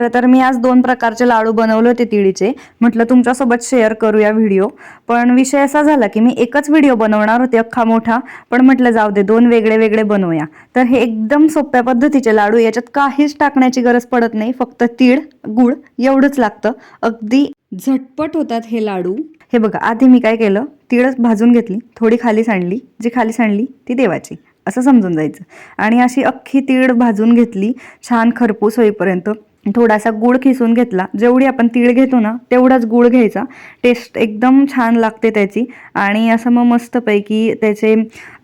खरं तर मी आज दोन प्रकारचे लाडू बनवले होते तिळीचे. म्हटलं तुमच्यासोबत शेअर करूया व्हिडिओ पण विषय असा झाला की मी एकच व्हिडिओ बनवणार होते अख्खा मोठा. पण म्हटलं जाऊ दे दोन वेगळे वेगळे बनवूया. तर हे एकदम सोप्या पद्धतीचे लाडू याच्यात काहीच टाकण्याची गरज पडत नाही. फक्त तीळ गुळ एवढंच लागतं. अगदी झटपट होतात हे लाडू. हे बघा आधी मी काय केलं? तिळच भाजून घेतली. थोडी खाली सांडली. जी खाली सांडली ती देवाची. असं समजून जायचं. आणि अशी अख्खी तीळ भाजून घेतली. छान खरपूस होईपर्यंत. थोडासा गूळ खिसून घेतला. जेवढी आपण तीळ घेतो ना तेवढाच गूळ घ्यायचा. टेस्ट एकदम छान लागते त्याची. आणि असं मग मस्तपैकी त्याचे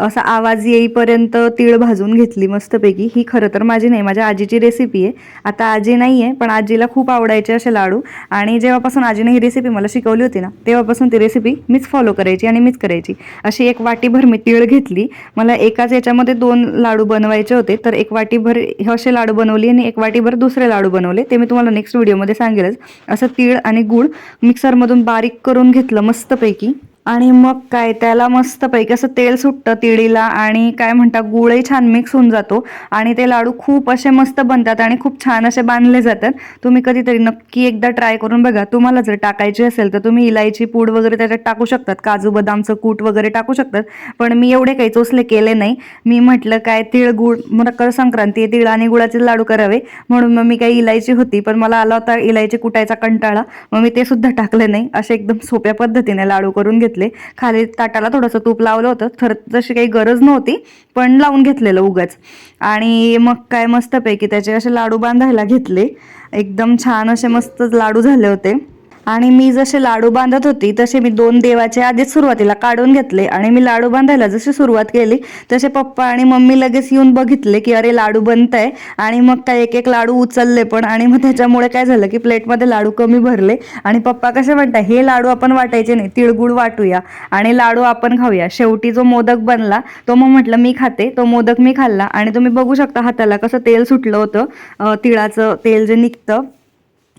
असा आवाज येईपर्यंत तीळ भाजून घेतली मस्तपैकी. ही खरं तर माझी नाही माझ्या आजीची रेसिपी आहे. आता आजी नाही आहे पण आजीला खूप आवडायचे असे लाडू. आणि जेव्हापासून आजीने ही रेसिपी मला शिकवली होती ना तेव्हापासून ती रेसिपी मीच फॉलो करायची आणि मीच करायची. अशी एक वाटीभर मी तीळ घेतली. मला एकाच याच्यामध्ये दोन लाडू बनवायचे होते तर एक वाटीभर हे असे लाडू बनवली आणि एक वाटीभर दुसरे लाडू बनवले. ते मी तुम्हाला नेक्स्ट व्हिडिओमध्ये सांगेलच. असं तीळ आणि गूळ मिक्सरमधून बारीक करून घेतलं मस्तपैकी. आणि मग काय त्याला मस्तपैकी असं तेल सुटतं तिळीला आणि काय म्हणता गुळही छान मिक्स होऊन जातो. आणि ते लाडू खूप असे मस्त बनतात आणि खूप छान असे बांधले जातात. तुम्ही कधीतरी नक्की एकदा ट्राय करून बघा. तुम्हाला जर टाकायची असेल तर तुम्ही इलायची पूड वगैरे त्याच्यात टाकू शकतात. काजू बदामचं कूट वगैरे टाकू शकतात. पण मी एवढे काही चोचले केले नाही. मी म्हटलं काय तिळ गुळ मकर संक्रांती आहे तिळ आणि गुळाचे लाडू करावे. म्हणून मग मी काही इलायची होती पण मला आला होता इलायची कुटायचा कंटाळा. मग मी ते सुद्धा टाकले नाही. असे एकदम सोप्या पद्धतीने लाडू करून घेतले. खाली ताटाला थोडंसं तूप लावलं होतं. थर तशी काही गरज नव्हती पण लावून घेतलेलं उगाच. आणि मग काय मस्तपैकी त्याचे असे लाडू बांधायला घेतले. एकदम छान असे मस्त लाडू झाले होते. आणि मी जसे लाडू बांधत होती तसे मी दोन देवाचे आधीच सुरुवातीला काढून घेतले. आणि मी लाडू बांधायला जशी सुरुवात केली तसे पप्पा आणि मम्मी लगेच येऊन बघितले की अरे लाडू बनत आहे आणि मग काय एक एक लाडू उचलले पण. आणि मग त्याच्यामुळे काय झालं की प्लेटमध्ये लाडू कमी भरले. आणि पप्पा कसे म्हणतात हे लाडू आपण वाटायचे नाही तिळगुळ वाटूया. आणि लाडू आपण खाऊया. शेवटी जो मोदक बनला तो मग म्हटलं मी खाते. तो मोदक मी खाल्ला. आणि तुम्ही बघू शकता हाताला कसं तेल सुटलं होतं. तिळाचं तेल जे निघतं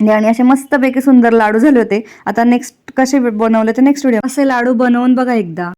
म्हणजे आणि असे मस्तपैकी सुंदर लाडू झाले होते. आता नेक्स्ट कसे बनवले ते नेक्स्ट व्हिडिओ असे लाडू बनवून बघा एकदा.